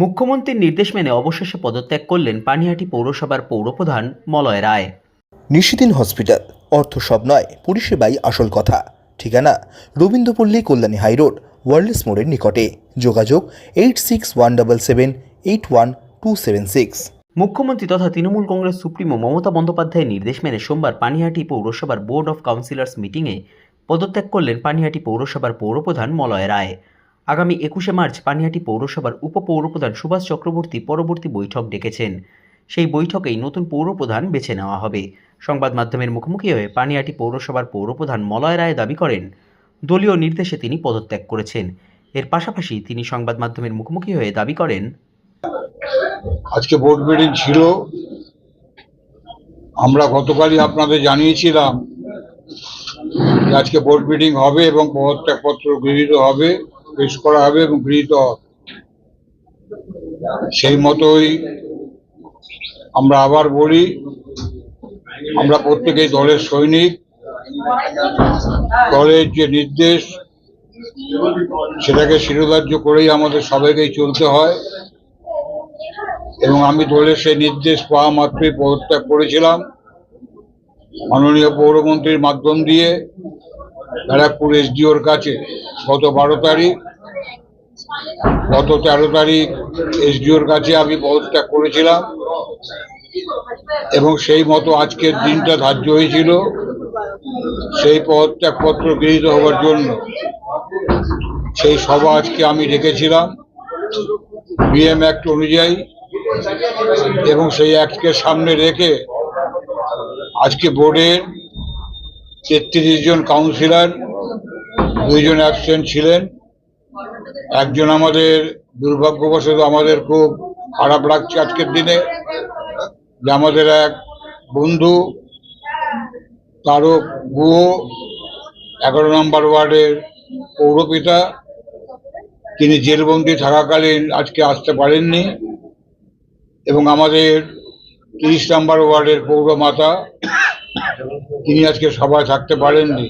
মুখ্যমন্ত্রীর নির্দেশ মেনে অবশেষে পদত্যাগ করলেন পানিহাটি পৌরসভার পৌরপ্রধান মলয় রায়। নিশিদিন হসপিটাল অর্থ সব নয় পরিষেবাই আসল কথা। ঠিকানা রবীন্দ্রপল্লী কল্যাণী হাইরোড ওয়ার্ল্ডস মোড়ের নিকটে। যোগাযোগ eight six one double seven eight one two seven six. মুখ্যমন্ত্রী তথা তৃণমূল কংগ্রেস সুপ্রিমো মমতা বন্দ্যোপাধ্যায়ের নির্দেশ মেনে সোমবার পানিহাটি পৌরসভার বোর্ড অফ কাউন্সিলর্স মিটিংয়ে পদত্যাগ করলেন পানিহাটি পৌরসভার পৌরপ্রধান মলয় রায়। আগামী একুশে মার্চ পানিহাটি পৌরসভার উপপৌরপ্রধান সুভাষ চক্রবর্তী পরবর্তী বৈঠক ডেকেছেন। সেই বৈঠকেই নতুন পৌরপ্রধান বেছে নেওয়া হবে। সংবাদ মাধ্যমের মুখোমুখি হয়ে পানিহাটি পৌরসভার পৌরপ্রধান মলয় রায় দাবি করেন, দলীয় নির্দেশে তিনি পদত্যাগ করেছেন। এর পাশাপাশি তিনি সংবাদ মাধ্যমের মুখোমুখি হয়ে দাবি করেন, আজকে বোর্ড মিটিং ছিল। আমরা গতকালই আপনাদের জানিয়েছিলাম আজকে বোর্ড মিটিং হবে এবং পদত্যাগপত্র গৃহীত হবে। পেশ করা হবে এবং গৃহীত হবে। সেই মতোই আমরা আবার বলি, আমরা প্রত্যেকেই দলের সৈনিক। দলের যে নির্দেশ, সেটাকে শিরোধার্য করেই আমাদের সবাইকেই চলতে হয়। এবং আমি দলের সেই নির্দেশ পাওয়া মাত্রই পদত্যাগ করেছিলাম। মাননীয় পৌরমন্ত্রীর মাধ্যম দিয়ে ব্যারাকপুর এসডিওর কাছে গত বারো তারিখ গত তেরো তারিখ এসডিওর কাছে আমি পদত্যাগ করেছিলাম এবং সেই মতো আজকের দিনটা ধার্য হয়েছিল সেই পদত্যাগপত্র গৃহীত হওয়ার জন্য। সেই সভা আজকে আমি রেখেছিলাম বিএম অ্যাক্ট অনুযায়ী এবং সেই অ্যাক্টকে সামনে রেখে আজকে বোর্ডের তেত্রিশ জন কাউন্সিলর, দুইজন অ্যাবসেন্ট ছিলেন। একজন আমাদের দুর্ভাগ্যবশত আমাদের খুব খারাপ লাগছে আজকের দিনে। যে আমাদের এক বন্ধু তারও বুয়ো এগারো নম্বর ওয়ার্ডের পৌরপিতা, তিনি জেলবন্দি থাকাকালীন আজকে আসতে পারেননি এবং আমাদের তিরিশ নম্বর ওয়ার্ডের পৌরমাতা, তিনি আজকে সভায় থাকতে পারেননি।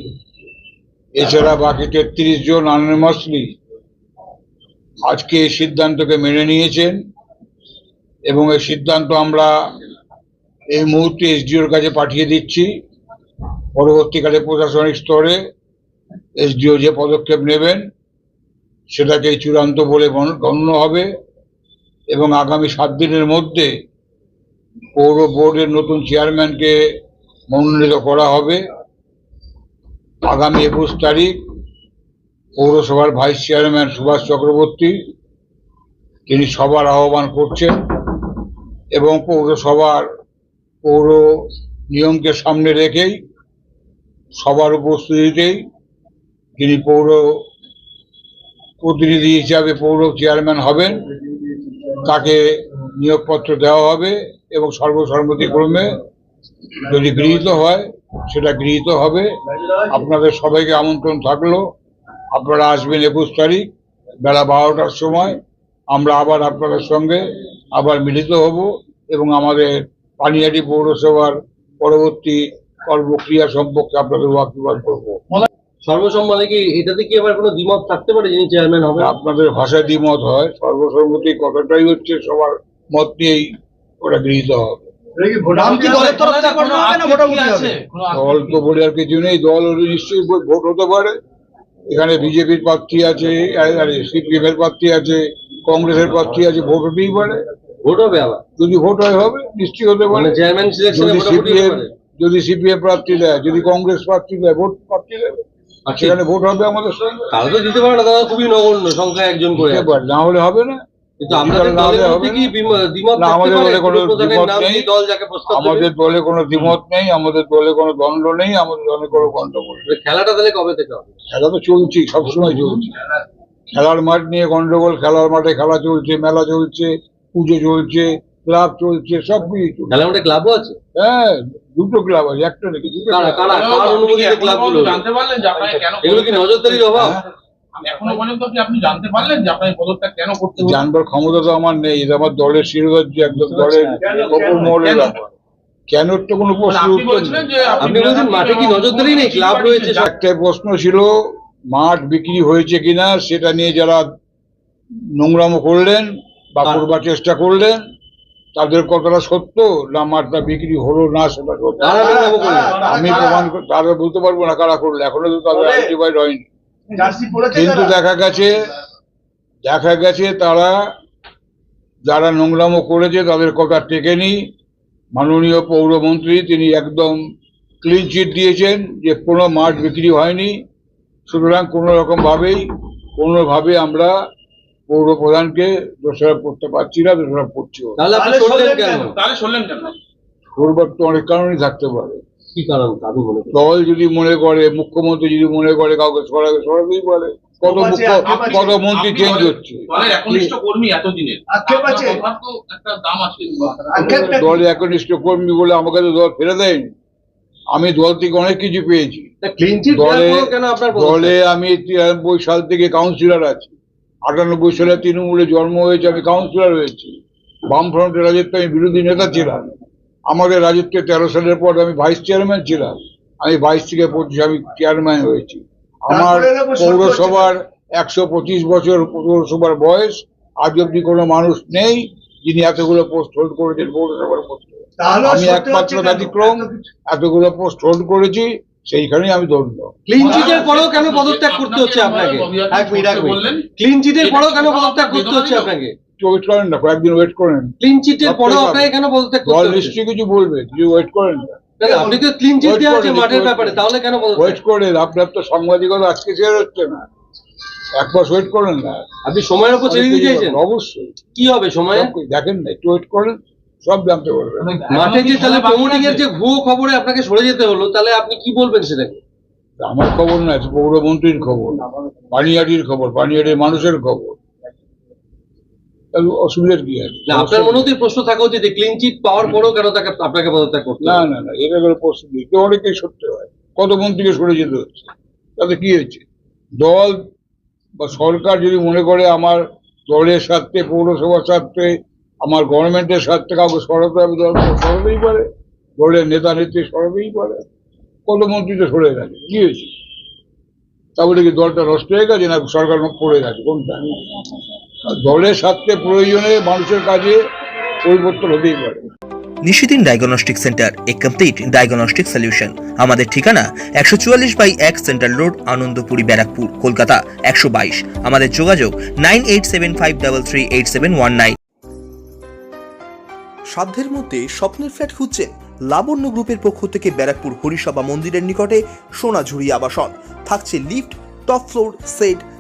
এছাড়া বাকি তেত্রিশ জন আনমাসলি আজকে এই সিদ্ধান্তকে মেনে নিয়েছেন এবং এই সিদ্ধান্ত আমরা এই মুহূর্তে এসডিওর কাছে পাঠিয়ে দিচ্ছি। পরবর্তীকালে প্রশাসনিক স্তরে এসডিও যে পদক্ষেপ নেবেন, সেটাকে চূড়ান্ত বলে গণ্য হবে এবং আগামী সাত দিনের মধ্যে পৌর বোর্ডের নতুন চেয়ারম্যানকে মনোনীত করা হবে। আগামী একুশ তারিখ পৌরসভার ভাইস চেয়ারম্যান সুভাষ চক্রবর্তী, তিনি সবার আহ্বান করছেন এবং পৌরসভার পৌর নিয়মকে সামনে রেখেই সবার উপস্থিতিতেই তিনি পৌর প্রতিনিধি হিসাবে পৌর চেয়ারম্যান হবেন। তাকে নিয়োগপত্র দেওয়া হবে এবং সর্বসম্মতিক্রমে যদি গৃহীত হয়, সেটা গৃহীত হবে। আপনাদের সবাইকে আমন্ত্রণ থাকল। আপনারা আসবেন একুশ তারিখ বেলা বারোটার সময়। আমরা আবার আপনাদের সঙ্গে আবার মিলিত হব এবং আমাদের পানিহাটি পৌরসভার পরবর্তী কর্মক্রিয়া সম্পর্কে আপনাদের ওয়াকিবাদ করব। সর্বসম্মতি কি এটাতে কি আবার কোনো দ্বিমত থাকতে পারে যিনি চেয়ারম্যান হবে আপনাদের ভাষায় দ্বিমত হয় সর্বসম্মতি কথাটাই হচ্ছে সবার মত নিয়েই ওটা গৃহীত হবে। দল তো বলে আর কিছু নেই দল নিশ্চয়ই ভোট হতে পারে। এখানে বিজেপির প্রার্থী আছে সিপিএম এর প্রার্থী আছে কংগ্রেসের প্রার্থী আছে ভোট হতেই পারে। ভোট হবে আবার? যদি ভোট হয় হবে নিশ্চয়ই হতে পারে। চেয়ারম্যান সিলেকশনে সিপিএম যদি সিপিএম প্রার্থী দেয় যদি কংগ্রেস প্রার্থী দেয় ভোট প্রার্থী দেবে। আর সেখানে ভোট হবে আমাদের সঙ্গে। তাহলে তো দিতে পারে না দাদা খুবই নগণ্য সংখ্যা একজন করে না হলে হবে না। আমাদের দলে কোনো দ্বিমত নেই। আমাদের দলে কোনো দ্বিমত নেই। আমাদের দলে কোনো দ্বন্দ্ব নেই। আমাদের দলে কোনো গন্ডগোল খেলাটা তাহলে কবে থেকে হবে? খেলা তো চলছেই সবসময় চলছে। খেলার মাঠ নিয়ে গন্ডগোল খেলার মাঠে খেলা চলছে মেলা চলছে পুজো চলছে ক্লাব চলছে সব কিছু চলছে। খেলার মধ্যে ক্লাবও আছে? হ্যাঁ দুটো ক্লাব আছে একটা নাকি দুটো ক্লাব জানতে পারলেন যে আপনাকে কেন এগুলো কি নজরদারির অভাব? হ্যাঁ, এখনও পর্যন্ত কি আপনি জানতে পারলেন যে আপনাকে পদত্যাগ কেন করতে জানবার ক্ষমতা তো আমার নেই এটা আমার দলের শিরোধার্য একদম দলের ওপর মহলের কেন? তো কোনো প্রশ্ন আপনি উত্তর বলছিলেন নেই। যে আপনি বলছেন মাঠে কি নজরদারি নেই? ক্লাব রয়েছে সব- প্রশ্ন ছিল মাঠ বিক্রি হয়েছে কিনা সেটা নিয়ে যারা নোংরামো করলেন বা করবার চেষ্টা করলেন তাদের কথাটা সত্য না মাঠটা বিক্রি হলো না সেটা সত্য? আমি প্রমাণ তারা বলতে পারব না কারা করল এখনও তো তাদের আইডেন্টিফাইড হয়নি। কিন্তু দেখা গেছে দেখা গেছে তারা যারা নোংরামো করেছে তাদের কথা টেকেনি। মাননীয় পৌরমন্ত্রী তিনি একদম ক্লিন চিট দিয়েছেন যে কোনো মাঠ বিক্রি হয়নি। সুতরাং কোনো রকম ভাবেই কোনোভাবে আমরা পৌর প্রধানকে দোষারোপ করতে পারছি না দোষারোপ করছি। তাহলে শুনলেন কেন? তাহলে শুনলেন কেন? অনেক কারণই থাকতে পারে। কি কারণ? আমি মনে করি? দল যদি মনে করে মুখ্যমন্ত্রী যদি মনে করে কাউকে সরাবে সরাতেই পারে কত মুখ্য কত মন্ত্রী চেঞ্জ হচ্ছে? দলের একনিষ্ঠ কর্মী বলে আমাকে তো দল ফেলে দেয়নি। আমি দল থেকে অনেক কিছু পেয়েছি। দলে আপনার দলে আমি তিরানব্বই সাল থেকে কাউন্সিলর আছি। আটানব্বই সালে তৃণমূলে জন্ম হয়েছে আমি কাউন্সিলর হয়েছি। বামফ্রন্টের রাজত্বে আমি বিরোধী নেতা ছিলাম। আমাদের রাজত্বে তেরো সালের পর আমি ভাইস চেয়ারম্যান ছিলাম। আমি বাইশ থেকে পঁচিশ আমি চেয়ারম্যান হয়েছি। আমার পৌরসভার একশো পঁচিশ বছর পৌরসভার বয়স আজ অব্দি কোনো মানুষ নেই যিনি এতগুলো পোস্ট হোল্ড করেছেন পৌরসভার পোস্ট আমি একমাত্র ব্যতিক্রম এতগুলো পোস্ট হোল্ড করেছি সেইখানেই আমি ধন্য ক্লিন চিটের পরেও কেন পদত্যাগ করতে হচ্ছে আপনাকে? এক মিনিট এক মিনিট। বললেন ক্লিন চিটের পরেও কেন পদত্যাগ করতে হচ্ছে আপনাকে? ওয়েট করেন না কয়েকদিন ওয়েট করেন ক্লিন চিটের ঠিক আপনাকে কেন পদত্যাগ দল করতে নিশ্চয়ই কিছু বলবে কিছু ওয়েট করেন। না আপনি তো ক্লিন চিট দেওয়া আছে মাঠের ব্যাপারে তাহলে কেন ওয়েট করেন আপনার তো সাংবাদিকতা আজকে শেয়ার হচ্ছে না। এক মাস ওয়েট করেন না। আপনি সময়ের উপর ছেড়ে দিতে চাইছেন? অবশ্যই। কি হবে সময়ে? দেখেন না একটু ওয়েট করেন সব জানতে পারবেন। মাঠে যে তাহলে প্রমোটিং এর যে ভুয়ো খবরে আপনাকে সরে যেতে হলো তাহলে আপনি কি বলবেন সেটাকে? আমার খবর না পৌরমন্ত্রীর খবর পানিয়াটির খবর পানিয়াটির মানুষের খবর। তাহলে অসুবিধার কি আছে না আপনার মনেও তো প্রশ্ন থাকা উচিত ক্লিন চিট পাওয়ার পরেও কেন তাকে আপনাকে পদত্যাগ করতে না না না এটা কোনো প্রশ্ন নেই। তো অনেকেই সত্যি হয়। কত মন্ত্রীকে সরে যেতে হচ্ছে? তাতে কি হয়েছে দল বা সরকার যদি মনে করে আমার দলের স্বার্থে পৌরসভার স্বার্থে আমার গভর্নমেন্টের স্বার্থে কাউকে সরাতে হবে সরাতেই পারে। দলের নেতা নেত্রী সরাতেই পারে। কত মন্ত্রী তো সরে গেছে কি হয়েছে? তাহলে কি দলটা নষ্ট হয়ে গেছে না সরকার পড়ে গেছে? কোনটা? দলের স্বার্থে প্রয়োজনে মানুষের কাজে পরিবর্তন হতেই পারে। নিশিদিন ডায়াগনস্টিক সেন্টার এ কমপ্লিট ডায়াগনস্টিক সলিউশন আমাদের ঠিকানা একশো চুয়াল্লিশ বাই এক সেন্ট্রাল রোড আনন্দপুরি ব্যারাকপুর কলকাতা একশো বাইশ। আমাদের যোগাযোগ nine eight seven five double three eight seven one nine. সাধ্যের মধ্যে স্বপ্নের ফ্ল্যাট খুঁজছেন লাবণ্য গ্রুপের পক্ষ থেকে ব্যারাকপুর হরিসভা মন্দিরের নিকটে সোনাঝুরি আবাসন। থাকছে lift top floor set